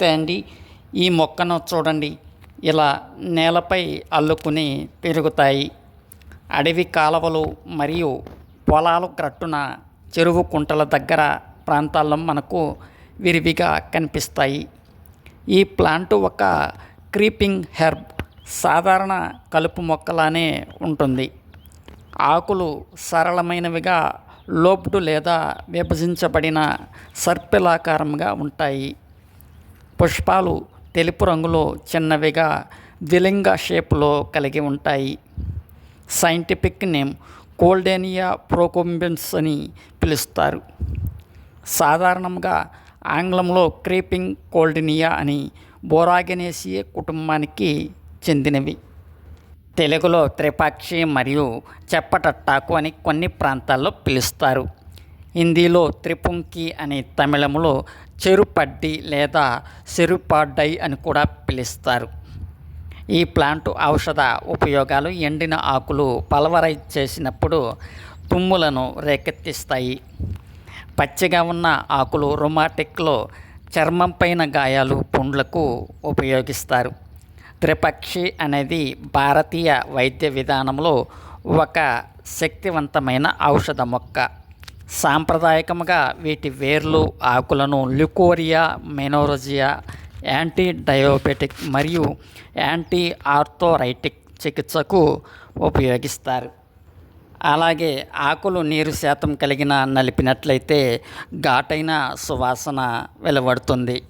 నమస్తే అండి ఈ మొక్కను చూడండి. ఇలా నేలపై అల్లుకుని పెరుగుతాయి. అడవి కాలవలు మరియు పొలాలు గట్టున చెరువు కుంటల దగ్గర ప్రాంతాల్లో మనకు విరివిగా కనిపిస్తాయి. ఈ ప్లాంట్ ఒక క్రీపింగ్ హెర్బ్ సాధారణ కలుపు మొక్కలానే ఉంటుంది. ఆకులు సరళమైనవిగా లోప్డ్ లేదా విభజించబడిన సర్పిలాకారంగా ఉంటాయి. పుష్పాలు తెలుపు రంగులో చిన్నవిగా ద్విలింగ షేపులో కలిగి ఉంటాయి. సైంటిఫిక్ నేమ్ కోల్డేనియా ప్రోకోంబెన్స్ అని పిలుస్తారు. సాధారణంగా ఆంగ్లంలో క్రీపింగ్ కోల్డేనియా అని బోరాగెనేసియే కుటుంబానికి చెందినవి. తెలుగులో త్రిపాక్షి మరియు చెప్పటట్టాకు అని కొన్ని ప్రాంతాల్లో పిలుస్తారు. హిందీలో త్రిపుంకి అని తమిళంలో చెరుపడ్డి లేదా చెరుపాడ్డై అని కూడా పిలుస్తారు. ఈ ప్లాంట్ ఔషధ ఉపయోగాలు ఎండిన ఆకులు పల్వరైజ్ చేసినప్పుడు తుమ్ములను రేకెత్తిస్తాయి. పచ్చిగా ఉన్న ఆకులు రొమాటిక్లో చర్మం పైన గాయాలు పుండ్లకు ఉపయోగిస్తారు. త్రిపక్షి అనేది భారతీయ వైద్య విధానంలో ఒక శక్తివంతమైన ఔషధ మొక్క. సాంప్రదాయకంగా వీటి వేర్లు ఆకులను ల్యుకోరియా మెనోరజియా యాంటీ డయోబెటిక్ మరియు యాంటీ ఆర్థోరైటిక్ చికిత్సకు ఉపయోగిస్తారు. అలాగే ఆకులు నీరు శాతం కలిగిన నలిపినట్లయితే ఘాటైన సువాసన వెలువడుతుంది.